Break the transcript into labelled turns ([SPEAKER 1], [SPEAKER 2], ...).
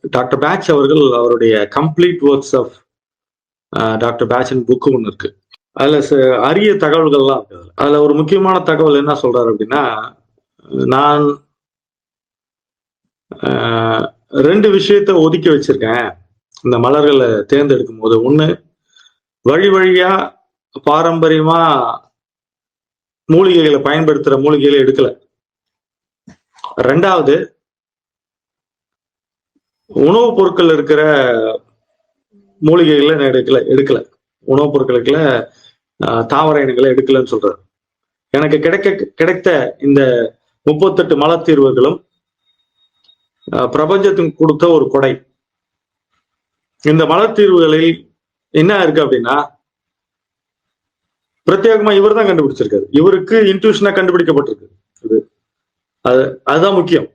[SPEAKER 1] Doctor batch அவர்கள் அவருடைய complete works of doctor பேட்சன் புக்கு ஒன்று இருக்கு. அதில் ச- அரிய தகவல்கள்லாம் இருக்கு. அதில் அதில் ஒரு முக்கியமான தகவல் என்ன சொல்றாரு அப்படின்னா நான் ஆஹ், ரெண்டு விஷயத்த ஒதுக்கி வச்சிருக்கேன். இந்த மலர்களை தேர்ந்தெடுக்கும் போது. ஒன்று வழி வழியா பாரம்பரியமா மூலிகைகளை பயன்படுத்துகிற மூலிகைகளை எடுக்கல. ரெண்டாவது உணவுப் பொருட்கள் இருக்கிற மூலிகைகளை நான் எடுக்கல எடுக்கல. உணவுப் பொருட்களுக்குல தாவர இனங்களை எடுக்கலன்னு சொல்றாரு. எனக்கு கிடைக்க கிடைத்த இந்த முப்பத்தெட்டு மலத்தீர்வுகளும் பிரபஞ்சத்துக்கு கொடுத்த ஒரு கொடை. இந்த மலத்தீர்வுகளில் என்ன இருக்கு அப்படின்னா பிரத்யேகமா இவர் தான் கண்டுபிடிச்சிருக்காரு. இவருக்கு இன்ட்யூஷனா கண்டுபிடிக்கப்பட்டிருக்கு. இது அது அதுதான் முக்கியம்.